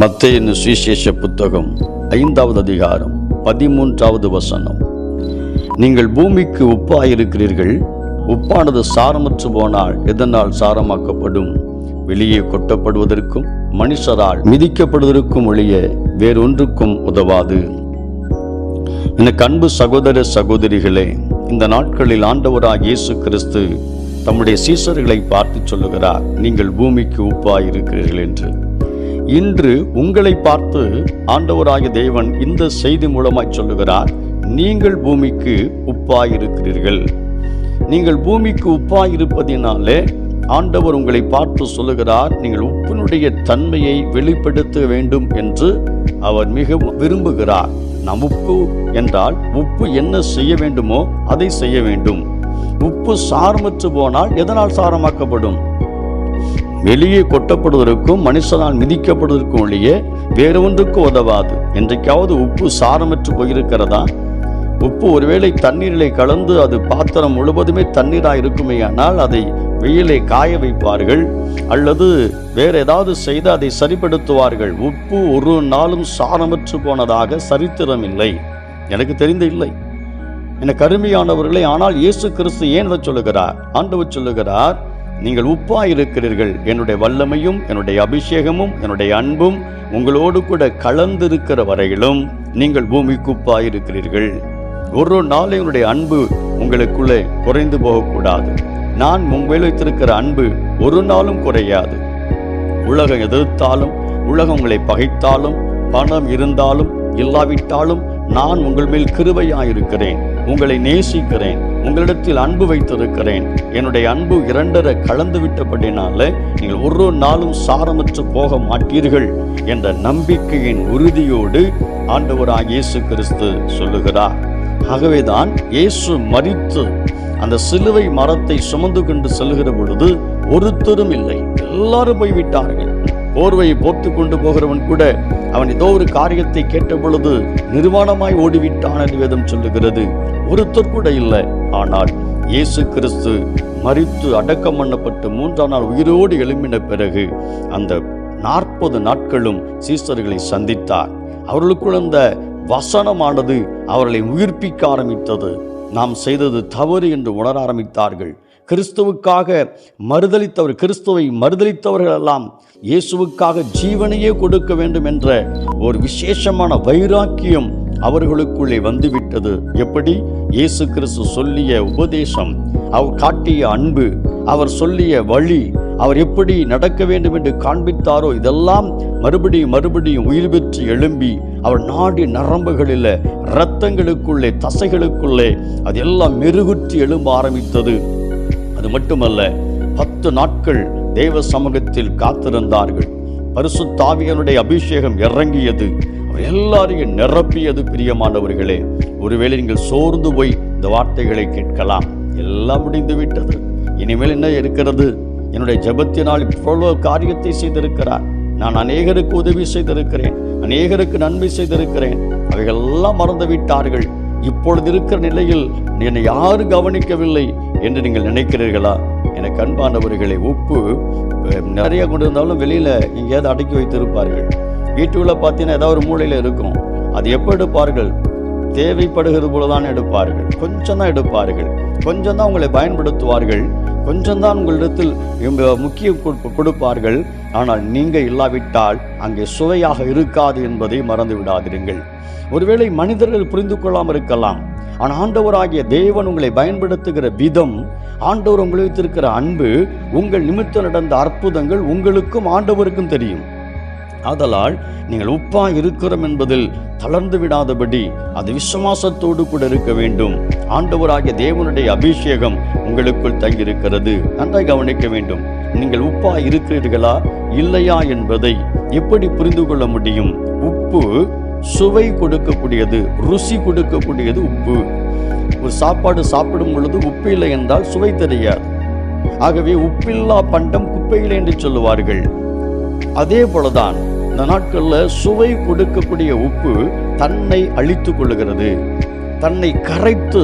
மத்தேயு சுவிசேஷ புத்தகம் ஐந்தாவது அதிகாரம் பதிமூன்றாவது வசனம். நீங்கள் பூமிக்கு உப்பாயிருக்கிறீர்கள் உப்பானது சாரமற்று போனால் எதனால் சாரமாக்கப்படும்? வெளியே கொட்டப்படுவதற்கும் மனுஷரால் மிதிக்கப்படுவதற்கும் ஒழிய வேறொன்றுக்கும் உதவாது. எனக்கு அன்பு சகோதர சகோதரிகளே இந்த நாட்களில் ஆண்டவராக இயேசு கிறிஸ்து தம்முடைய சீசர்களை பார்த்து சொல்லுகிறார் நீங்கள் பூமிக்கு உப்பாயிருக்கிறீர்கள் என்று. இன்று உங்களை பார்த்து ஆண்டவராகிய தேவன் இந்த செய்தி மூலமாய் சொல்லுகிறார் நீங்கள் பூமிக்கு உப்பாயிருக்கிறீர்கள். நீங்கள் பூமிக்கு உப்பாயிருப்பதினாலே ஆண்டவர் உங்களை பார்த்து சொல்லுகிறார் நீங்கள் உப்பினுடைய தன்மையை வெளிப்படுத்த வேண்டும் என்று அவர் மிகவும் விரும்புகிறார். நம் உப்பு என்றால் உப்பு என்ன செய்ய வேண்டுமோ அதை செய்ய வேண்டும். உப்பு சாரமற்று போனால் எதனால் சாரமாக்கப்படும்? வெளியே கொட்டப்படுவதற்கும் மனுஷனால் மிதிக்கப்படுவதற்கும் ஒழிய வேறு ஒன்றுக்கு உதவாது. என்றைக்காவது உப்பு சாரமற்று போயிருக்கிறதா? உப்பு ஒருவேளை தண்ணீரிலே கலந்து அது பாத்திரம் முழுவதுமே தண்ணீராக இருக்குமேயானால் அதை வெயிலை காய வைப்பார்கள் அல்லது வேறு ஏதாவது செய்து அதை சரிப்படுத்துவார்கள். உப்பு ஒரு நாளும் சாரமற்று போனதாக சரித்திரம் இல்லை எனக்கு தெரிந்த இல்லை. என கருமையானவர்களை ஆனால் இயேசு கிறிஸ்து ஏன் சொல்லுகிறார்? ஆண்டவர் சொல்லுகிறார் நீங்கள் உப்பாயிருக்கிறீர்கள். என்னுடைய வல்லமையும் என்னுடைய அபிஷேகமும் என்னுடைய அன்பும் உங்களோடு கூட கலந்திருக்கிற வரையிலும் நீங்கள் பூமிக்கு உப்பாயிருக்கிறீர்கள். ஒரு நாள் என்னுடைய அன்பு உங்களுக்குள்ளே குறைந்து போகக்கூடாது. நான் உங்கள் வைத்திருக்கிற அன்பு ஒரு நாளும் குறையாது. உலகம் எதிர்த்தாலும் உலகம் உங்களை பகைத்தாலும் பணம் இருந்தாலும் இல்லாவிட்டாலும் நான் உங்கள் மேல் கிருவையாயிருக்கிறேன் உங்களை நேசிக்கிறேன். உங்களிடத்தில் அன்பு வைத்திருக்கிறேன். என்னுடைய அன்பு இரண்டரை கலந்து விட்டபடினால நீங்கள் ஒரு நாளும் சாரமற்று போக மாட்டீர்கள் என்ற நம்பிக்கையின் உறுதியோடு ஆண்டவராக இயேசு கிறிஸ்து சொல்லுகிறார். ஆகவேதான் இயேசு மரித்து அந்த சிலுவை மரத்தை சுமந்து கொண்டு செல்கிற பொழுது ஒருத்தரும் இல்லை. எல்லாரும் போய்விட்டார்கள். போர்வையை போர்த்து கொண்டு போகிறவன் கூட அவன் ஏதோ ஒரு காரியத்தை கேட்ட பொழுது நிர்வாணமாய் ஓடிவிட்டான் என்று வேதம் சொல்லுகிறது. ஒருத்தர் கூட இல்லை. ஆனால் இயேசு கிறிஸ்து மரித்து அடக்கம் பண்ணப்பட்டு மூன்றாம் நாள் உயிரோடு எழும்பின பிறகு அந்த நாற்பது நாட்களும் சீசர்களை சந்தித்தார். அவர்களுக்குள் அந்த வசனமானது அவர்களை உயிர்ப்பிக்க ஆரம்பித்தது. நாம் செய்தது தவறு என்று உணர ஆரம்பித்தார்கள். கிறிஸ்துவுக்காக மறுதளித்தவர் கிறிஸ்துவை மறுதளித்தவர்கள் எல்லாம் இயேசுவுக்காக ஜீவனையே கொடுக்க வேண்டும் என்ற ஒரு விசேஷமான வைராக்கியம் அவர்களுக்குள்ளே வந்துவிட்டது. எப்படி? இயேசு கிறிஸ்து சொல்லிய உபதேசம் அவர் காட்டிய அன்பு அவர் சொல்லிய வழி அவர் எப்படி நடக்க வேண்டும் என்று காண்பித்தாரோ இதெல்லாம் மறுபடியும் மறுபடியும் உயிர் பெற்று எழும்பி அவர் நாடி நரம்புகளில் இரத்தங்களுக்குள்ளே தசைகளுக்குள்ளே அதெல்லாம் மெருகுற்றி எழும்ப ஆரம்பித்தது. அது மட்டுமல்ல பத்து நாட்கள் தேவ சமூகத்தில் காத்திருந்தார்கள். பரிசுத்தாவியனுடைய அபிஷேகம் இறங்கியது. அவர் எல்லாரையும் நிரப்பியது பிரியமானவர்களே. ஒருவேளை நீங்கள் சோர்ந்து போய் இந்த வார்த்தைகளை கேட்கலாம். எல்லாம் முடிந்து விட்டது. இனிமேல் என்ன இருக்கிறது? என்னுடைய ஜெபத்தினால் இவ்வளோ காரியத்தை செய்திருக்கிறார். நான் அநேகருக்கு உதவி செய்திருக்கிறேன். அநேகருக்கு நன்மை செய்திருக்கிறேன். அவைகளெல்லாம் மறந்து விட்டார்கள் இப்பொழுது இருக்கிற நிலையில் என்னை யாரும் கவனிக்கவில்லை. என்று நீங்கள் நினைக்கிறீர்களா? எனக்கு அன்பானவர்களை உப்பு நிறைய கொண்டு இருந்தாலும் வெளியில் எங்கேயாவது அடக்கி வைத்திருப்பார்கள். வீட்டுக்குள்ளே பார்த்தீங்கன்னா ஏதாவது ஒரு மூலையில் இருக்கும். அது எப்போ எடுப்பார்கள்? தேவைப்படுகிறது போல தான் எடுப்பார்கள். கொஞ்சம் தான் எடுப்பார்கள். கொஞ்சம் தான் உங்களை பயன்படுத்துவார்கள். கொஞ்சம்தான் உங்களிடத்தில் இவங்க முக்கியம் கொடு- கொடுப்பார்கள். ஆனால் நீங்கள் இல்லாவிட்டால் அங்கே சுவையாக இருக்காது என்பதை மறந்து விடாதிருங்கள் ஒருவேளை மனிதர்கள் புரிந்து கொள்ளாமல் இருக்கலாம். ஆனால் ஆண்டவராகிய தேவன் உங்களை பயன்படுத்துகிற விதம் ஆண்டவர் உங்களை வைத்திருக்கிற அன்பு உங்கள் நிமித்தம் நடந்த அற்புதங்கள் உங்களுக்கும் ஆண்டவருக்கும் தெரியும். ஆதலால் நீங்கள் உப்பா இருக்கிறோம் என்பதில் தளர்ந்து விடாதபடி அது விசுவாசத்தோடு கூட இருக்க வேண்டும். ஆண்டவராகிய தேவனுடைய அபிஷேகம் உங்களுக்குள் தங்கியிருக்கிறது. நன்றாய் கவனிக்க வேண்டும். நீங்கள் உப்பா இருக்கிறீர்களா? இல்லையா என்பதை எப்படி புரிந்து கொள்ள முடியும்? உப்பு சுவை கொடுக்கக்கூடியது ருசி கொடுக்கக்கூடியது உப்பு. ஒரு சாப்பாடு சாப்பிடும் பொழுது உப்பு இல்லை என்றால் சுவை தெரியாது. ஆகவே உப்பில்லா பண்டம் குப்பையில் என்று சொல்லுவார்கள். அதே போலதான் இந்த நாட்களில் சுவை கொடுக்கக்கூடிய உப்பு தன்னை அழித்துக் கொள்ளுகிறது. தன்னை கரைத்து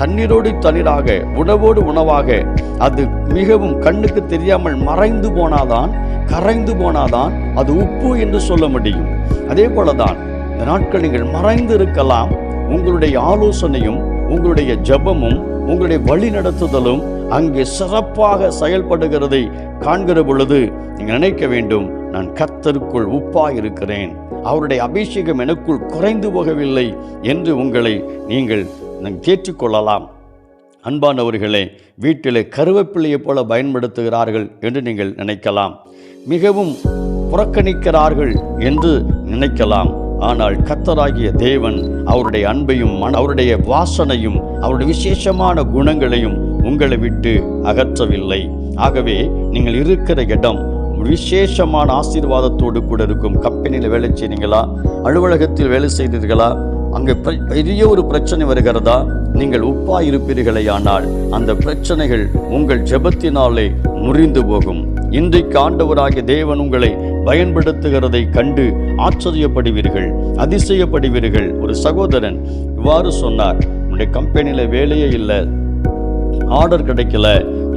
தண்ணீரோடு தண்ணீராக உணவோடு உணவாக அது மிகவும் கண்ணுக்கு தெரியாமல் மறைந்து போனாதான் கரைந்து போனாதான் அது உப்பு என்று சொல்ல முடியும். அதே போலதான் இந்த நாட்கள் நீங்கள் மறைந்து இருக்கலாம் உங்களுடைய ஆலோசனையும் உங்களுடைய ஜெபமும் உங்களுடைய வழி நடத்துதலும் அங்கே சிறப்பாக செயல்படுகிறதை காண்கிற பொழுது நீங்கள் நினைக்க வேண்டும் நான் கத்தருக்குள் உப்பாய் இருக்கிறேன் அவருடைய அபிஷேகம் எனக்குள் குறைந்து போகவில்லை என்று உங்களை நீங்கள் தேற்றிக்கொள்ளலாம் அன்பானவர்களே வீட்டிலே கருவேப்பிள்ளையைப் போல பயன்படுத்துகிறார்கள் என்று நீங்கள் நினைக்கலாம். மிகவும் புறக்கணிக்கிறார்கள் என்று நினைக்கலாம். ஆனால் கத்தராகிய தேவன் அவருடைய அன்பையும் அவருடைய வாசனையும் அவருடைய விசேஷமான குணங்களையும் உங்களை விட்டு அகற்றவில்லை. ஆகவே நீங்கள் இருக்கிற இடம் விசேஷமான ஆசீர்வாதத்தோடு கூட இருக்கும். கம்பெனியில் வேலை செய்றீங்களா? அலுவலகத்தில் வேலை செய்தீர்களா? அங்கே பெரிய ஒரு பிரச்சனை வருகிறதா? நீங்கள் உப்பா இருப்பீர்களே ஆனால் அந்த பிரச்சனைகள் உங்கள் ஜெபத்தினாலே முறிந்து போகும். இன்றைக்கு ஆண்டவராகிய தேவன் உங்களை பயன்படுத்துகிறதை கண்டு ஆச்சரியப்படுவீர்கள் அதிசயப்படுவீர்கள். ஒரு சகோதரன் இவ்வாறு சொன்னார் உன்னுடைய கம்பெனியில் வேலையே இல்லை ஆர்டர் கிடைக்கல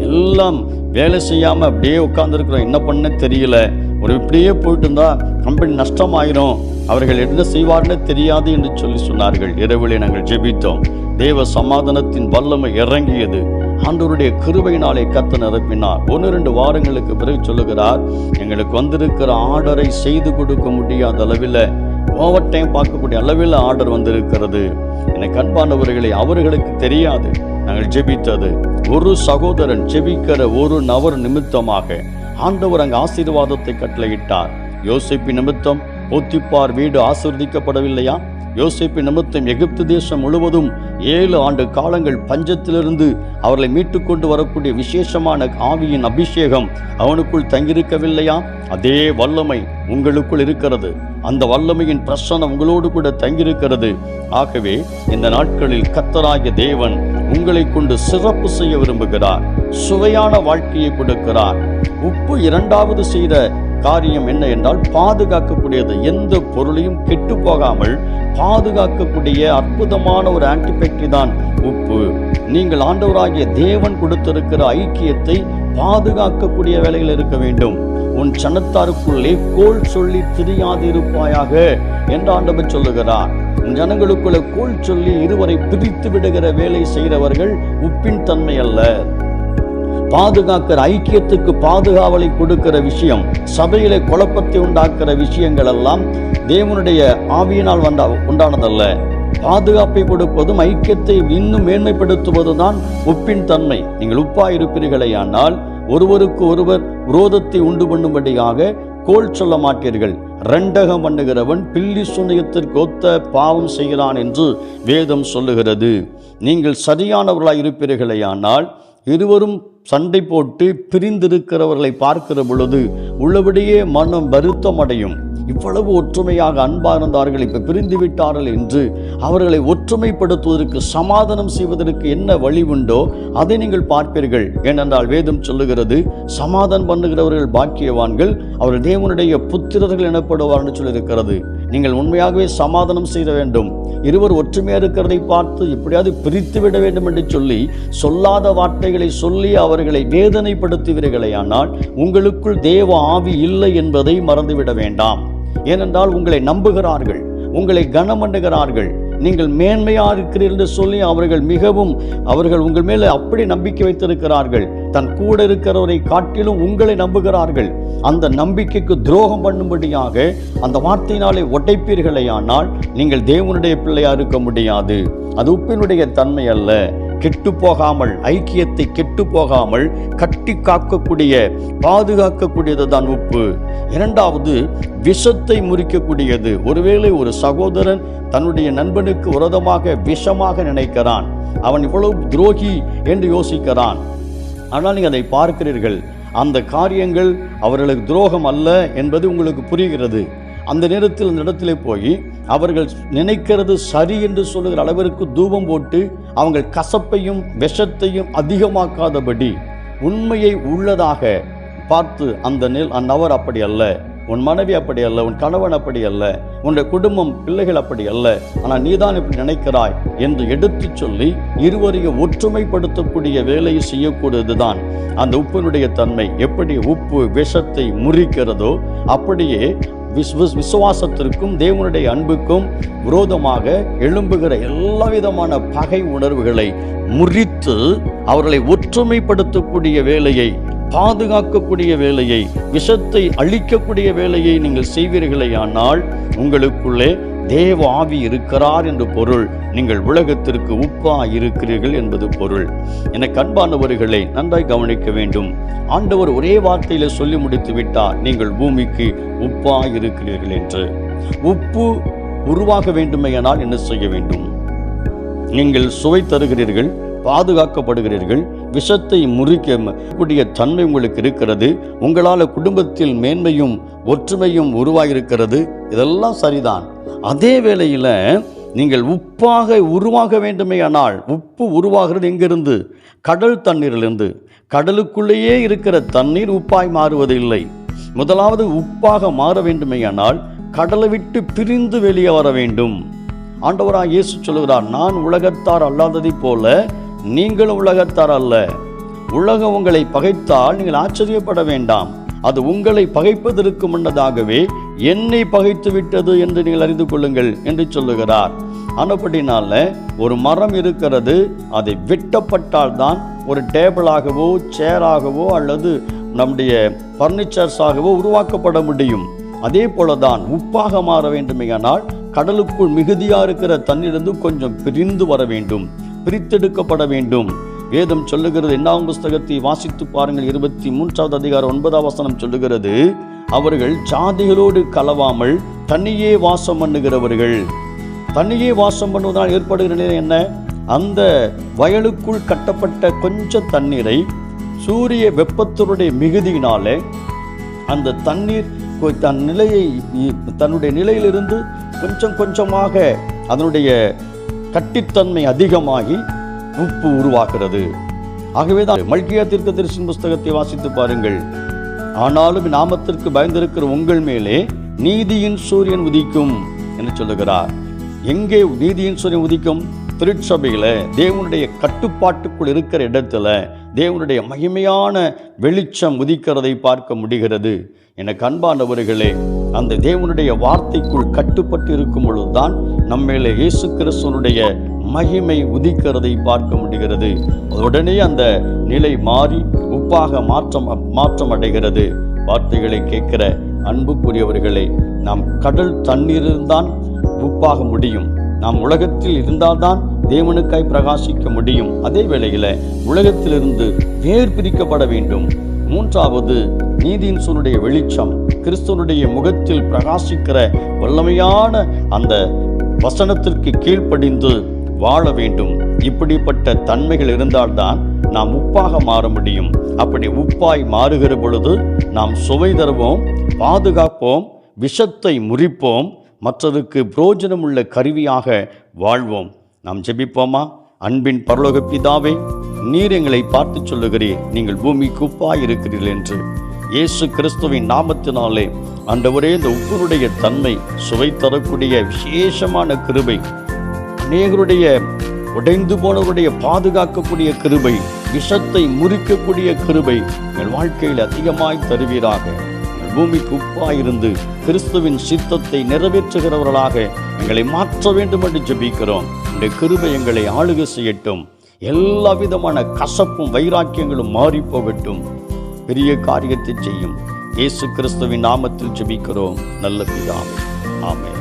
எல்லாம் வேலை செய்யாமல் அப்படியே உட்காந்துருக்குறோம் என்ன பண்ண தெரியல. ஒரு இப்படியே போயிட்டு இருந்தால் கம்பெனி நஷ்டமாயிரும் அவர்கள் என்ன செய்வார்னு தெரியாது என்று சொல்லி சொன்னார்கள். இரவிலே நாங்கள் ஜெபித்தோம். தேவ சமாதானத்தின் வல்லமை இறங்கியது. ஆண்டவருடைய கிருபையினாலே கத்த நிரப்பினார். ஒன்று ரெண்டு வாரங்களுக்கு பிறகு சொல்லுகிறார் எங்களுக்கு வந்திருக்கிற ஆர்டரை செய்து கொடுக்க முடியாத அளவில் ஓவர் டைம் பார்க்கக்கூடிய அளவில் ஆர்டர் வந்திருக்கிறது. எனக்கு அன்பானவர்களை அவர்களுக்கு தெரியாது நாங்கள் ஜெபித்தது. ஒரு சகோதரன் ஜெபிக்கிற ஒரு நபர் நிமித்தமாக ஆண்டவர் அங்கு ஆசீர்வாதத்தை கட்டளையிட்டார். யோசிப்பு நிமித்தம் போத்திப்பார் வீடு ஆசீர்வதிக்கப்படவில்லையா? யோசிப்பு நிமித்தம் எகிப்து தேசம் முழுவதும் ஏழு ஆண்டு காலங்கள் பஞ்சத்திலிருந்து அவர்களை மீட்டு கொண்டு வரக்கூடிய விசேஷமான ஆவியின் அபிஷேகம் அவனுக்குள் தங்கியிருக்கவில்லையா? அதே வல்லமை உங்களுக்குள் இருக்கிறது. அந்த வல்லமையின் பிரசனம் உங்களோடு கூட தங்கியிருக்கிறது. ஆகவே இந்த நாட்களில் கத்தராகிய தேவன் உங்களை கொண்டு சிறப்பு செய்ய விரும்புகிறார். சுவையான வாழ்க்கையை கொடுக்கிறார். உப்பு இரண்டாவது செய்த காரியம் என்ன என்றால் பாதுகாக்கக்கூடியது. எந்த பொருளையும் கெட்டு போகாமல் பாதுகாக்கக்கூடிய அற்புதமான ஒரு ஆன்டிபயோட்டிக் தான் உப்பு. நீங்கள் ஆண்டவராகிய தேவன் கொடுத்திருக்கிற ஐக்கியத்தை பாதுகாக்கக்கூடிய வேலையில் இருக்க வேண்டும். உன் சனத்தாருக்குள்ளே கோல் சொல்லி திரியாதிருப்பாயாக என்று ஆண்டவர் சொல்லுகிறார். ஜனங்களுக்குள்ள கோல் சொல்லி இருவரை பிரித்து விடுகிற வேலை செய்கிறவர்கள் உப்பின் தன்மை அல்ல. பாதுகாக்கிற ஐக்கியத்துக்கு பாதுகாவலை கொடுக்கிற விஷயம் சபையிலே குழப்பத்தை உண்டாக்குற விஷயங்கள் எல்லாம் தேவனுடைய ஆவியினால் வந்த உண்டானதல்ல. பாதுகாப்பை கொடுப்பதும் ஐக்கியத்தை இன்னும் மேன்மைப்படுத்துவதுதான் உப்பின் தன்மை. நீங்கள் உப்பா இருப்பீர்களேயானால் ஒருவருக்கு ஒருவர் விரோதத்தை உண்டு பண்ணும்படியாக கோல் சொல்ல மாட்டீர்கள். ரெண்டகம் பண்ணுகிறவன் பில்லி சுனியத்திற்கு ஒத்த பாவம் செய்கிறான் என்று வேதம் சொல்லுகிறது. நீங்கள் சரியானவர்களாக இருப்பீர்களேயானால் இருவரும் சண்டை போட்டு பிரிந்திருக்கிறவர்களை பார்க்கிற பொழுது உள்ளபடியே மனம் வருத்தம் அடையும். இவ்வளவு ஒற்றுமையாக அன்பாக இருந்தார்கள் இப்போ பிரிந்து விட்டார்கள் என்று அவர்களை ஒற்றுமைப்படுத்துவதற்கு சமாதானம் செய்வதற்கு என்ன வழி உண்டோ அதை நீங்கள் பார்ப்பீர்கள். ஏனென்றால் வேதம் சொல்லுகிறது சமாதானம் பண்ணுகிறவர்கள் பாக்கியவான்கள் அவர்கள் தேவனுடைய புத்திரர்கள் எனப்படுவார் என்று சொல்லியிருக்கிறது. நீங்கள் உண்மையாகவே சமாதானம் செய்ய வேண்டும். இருவர் ஒற்றுமையா இருக்கிறதை பார்த்து எப்படியாவது பிரித்து விட வேண்டும் என்று சொல்லி சொல்லாத வார்த்தைகளை சொல்லி அவர்களை வேதனைப்படுத்துவீர்களேயானால் உங்களுக்குள் தேவ ஆவி இல்லை என்பதை மறந்துவிட வேண்டாம். ஏனென்றால் உங்களை நம்புகிறார்கள் உங்களை கனமண்ணுகிறார்கள். நீங்கள் மேன்மையா இருக்கிறீர்கள் என்று சொல்லி அவர்கள் மிகவும் அவர்கள் உங்கள் மேலே அப்படி நம்பிக்கை வைத்திருக்கிறார்கள். தன் கூட இருக்கிறவரை காட்டிலும் உங்களை நம்புகிறார்கள். அந்த நம்பிக்கைக்கு துரோகம் பண்ணும்படியாக அந்த வார்த்தையினாலே ஒட்டைப்பீர்களேயானால் நீங்கள் தேவனுடைய பிள்ளையா இருக்க முடியாது. அது உப்பினுடைய தன்மை அல்ல. கெட்டு போகாமல் ஐக்கியத்தை கெட்டு போகாமல் கட்டி காக்கக்கூடிய பாதுகாக்கக்கூடியது தான் உப்பு. இரண்டாவது விஷத்தை முறிக்கக்கூடியது. ஒருவேளை ஒரு சகோதரன் தன்னுடைய நண்பனுக்கு விரோதமாக விஷமாக நினைக்கிறான். அவன் இவ்வளவு துரோகி என்று யோசிக்கிறான். ஆனால் நீங்கள் அதை பார்க்கிறீர்கள். அந்த காரியங்கள் அவர்களுக்கு துரோகம் அல்ல என்பது உங்களுக்கு புரிகிறது. அந்த நேரத்தில் அந்த இடத்திலே போய் அவர்கள் நினைக்கிறது சரி என்று சொல்லுகிற அளவிற்கு தூபம் போட்டு அவங்கள் கசப்பையும் விஷத்தையும் அதிகமாக்காதபடி உண்மையை உள்ளதாக பார்த்து அந்த நெல் அந்நவர் அப்படி அல்ல. உன் மனைவி அப்படி அல்ல. உன் கணவன் அப்படி அல்ல. உன்னுடைய குடும்பம் பிள்ளைகள் அப்படி அல்ல. ஆனால் நீதான் இப்படி நினைக்கிறாய் என்று எடுத்துச் சொல்லி இருவரையும் ஒற்றுமைப்படுத்தக்கூடிய வேலையை செய்யக்கூடியதுதான் அந்த உப்பினுடைய தன்மை. எப்படி உப்பு விஷத்தை முறிக்கிறதோ அப்படியே விஸ்வஸ் விசுவாசத்திற்கும் தேவனுடைய அன்புக்கும் விரோதமாக எழும்புகிற எல்லா விதமான பகை உணர்வுகளை முறித்து அவர்களை ஒற்றுமைப்படுத்தக்கூடிய வேலையை பாதுகாக்கக்கூடிய வேலையை விஷத்தை அழிக்கக்கூடிய வேலையை நீங்கள் செய்வீர்களேயானால் உங்களுக்குள்ளே தேவ ஆவி இருக்கிறார் என்று பொருள். நீங்கள் உலகத்திற்கு உப்பா இருக்கிறீர்கள் என்பது பொருள். என கண்பானவர்களை நன்றாய் கவனிக்க வேண்டும். ஆண்டவர் ஒரே வார்த்தையில சொல்லி முடித்து விட்டார். நீங்கள் பூமிக்கு உப்பா இருக்கிறீர்கள் என்று. உப்பு உருவாக வேண்டுமேயானால் என்ன செய்ய வேண்டும்? நீங்கள் சுவை தருகிறீர்கள். பாதுகாக்கப்படுகிறீர்கள். விஷத்தை முறிக்கக்கூடிய தன்மை உங்களுக்கு இருக்கிறது. உங்களால் குடும்பத்தில் மேன்மையும் ஒற்றுமையும் உருவாகியிருக்கிறது இதெல்லாம் சரிதான். அதே வேளையில் நீங்கள் உப்பாக உருவாக வேண்டுமேயானால் உப்பு உருவாகிறது எங்கிருந்து? கடல் தண்ணீரிலிருந்து. கடலுக்குள்ளேயே இருக்கிற தண்ணீர் உப்பாய் மாறுவது இல்லை. முதலாவது உப்பாக மாற வேண்டுமேயானால் கடலை விட்டு பிரிந்து வெளியே வர வேண்டும். ஆண்டவராக இயேசு சொல்கிறார் நான் உலகத்தார் அல்லாததைப் போல நீங்களும் உலகத்தார் அல்ல உலகம் உங்களை பகைத்தால் நீங்கள் ஆச்சரியப்பட வேண்டாம். அது உங்களை பகைப்பதற்கு முன்னதாகவே என்னை பகைத்து விட்டது என்று நீங்கள் அறிந்து கொள்ளுங்கள் என்று சொல்லுகிறார். ஆனப்படினால ஒரு மரம் இருக்கிறது அதை வெட்டப்பட்டால் தான் ஒரு டேபிளாகவோ சேராகவோ அல்லது நம்முடைய ஃபர்னிச்சர்ஸாகவோ உருவாக்கப்பட முடியும். அதே போலதான் உப்பாக மாற வேண்டுமேயானால் கடலுக்குள் மிகுதியாக இருக்கிற தண்ணிலிருந்து கொஞ்சம் பிரிந்து வர வேண்டும். பிரித்தெடுக்கப்பட வேண்டும். வேதம் சொல்லுகிறது என்னாம் புஸ்தகத்தை வாசித்து பாருங்கள். இருபத்தி மூன்றாவது அதிகாரம் ஒன்பதாம் வசனம் சொல்லுகிறது அவர்கள் சாதிகளோடு கலவாமல் தனியே வாசம் பண்ணுகிறவர்கள். தனியே வாசம் பண்ணுவதால் ஏற்படுகிற நிலை என்ன? அந்த வயலுக்குள் கட்டப்பட்ட கொஞ்சம் தண்ணீரை சூரிய வெப்பத்தினுடைய மிகுதியினாலே அந்த தண்ணீர் தன் நிலையை தன்னுடைய நிலையிலிருந்து கொஞ்சம் கொஞ்சமாக அதனுடைய கட்டித்தன்மை அதிகமாகி உப்பு உருவாகிறது. ஆகவே தான் மல்கியா தீர்க்க தரிசன புஸ்தகத்தை வாசித்து பாருங்கள். ஆனாலும் நாமத்திற்கு பயந்திருக்கிற உங்கள் மேலே நீதியின் சூரியன் உதிக்கும் என்று சொல்லுகிறார். எங்கே நீதியின் சூரியன் உதிக்கும்? திருச்சபையில் தேவனுடைய கட்டுப்பாட்டுக்குள் இருக்கிற இடத்துல தேவனுடைய மகிமையான வெளிச்சம் உதிக்கிறதை பார்க்க முடிகிறது. எனக்கு அன்பானவர்களே அந்த தேவனுடைய வார்த்தைக்குள் கட்டுப்பட்டு இருக்கும் பொழுதுதான் நம்மேல இயேசு கிறிஸ்துவனுடைய மகிமை உதிக்கிறதை பார்க்க முடிகிறது. உடனே அந்த நிலை மாறி உப்பாக மாற்றம் மாற்றம் அடைகிறது வார்த்தைகளை கேட்கிற அன்புக்குரியவர்களை நாம் கடல் தண்ணீரில்தான் உப்பாக முடியும். நாம் உலகத்தில் இருந்தால்தான் தேவனுக்காய் பிரகாசிக்க முடியும். அதே வேளையில உலகத்திலிருந்து வேர் பிரிக்கப்பட வேண்டும். மூன்றாவது நீதியின் சூனுடைய வெளிச்சம் கிறிஸ்துவனுடைய முகத்தில் பிரகாசிக்கிற வல்லமையான அந்த வசனத்திற்கு கீழ்ப்படிந்து வாழ வேண்டும். இப்படிப்பட்ட தன்மைகள் இருந்தால்தான் நாம் உப்பாக மாற முடியும். அப்படி உப்பாய் மாறுகிற பொழுது நாம் சுவை தருவோம் பாதுகாப்போம் விஷத்தை முறிப்போம் மற்றதுக்கு புரோஜனமுள்ள கருவியாக வாழ்வோம். நாம் ஜெபிப்போமா? அன்பின் பரலோக பிதாவே நீர் எங்களை பார்த்து சொல்லுகிறீர். நீங்கள் பூமிக்கு உப்பாய் இருக்கிறீர்கள் என்று. இயேசு கிறிஸ்துவின் நாமத்தினாலே ஆண்டவரே இந்த உப்புனுடைய தன்மை சுவை தரக்கூடிய விசேஷமான கிருபை அநேகருடைய உடைந்து போனவருடைய பாதுகாக்கக்கூடிய கிருபை விஷத்தை முறிக்கக்கூடிய கிருபை எங்கள் வாழ்க்கையில் அதிகமாய் தருவீராக. பூமிக்கு உப்பாயிருந்து கிறிஸ்துவின் சித்தத்தை நிறைவேற்றுகிறவர்களாக எங்களை மாற்ற வேண்டும் என்று ஜெபிக்கிறோம். இந்த கிருபை எங்களை ஆளுகை செய்யட்டும். எல்லா விதமான கசப்பும் வைராக்கியங்களும் மாறி போகட்டும் பெரிய காரியத்தை செய்யும். இயேசு கிறிஸ்துவின் நாமத்தில் ஜெபிக்கிறோம். நல்ல பிதாவே ஆமே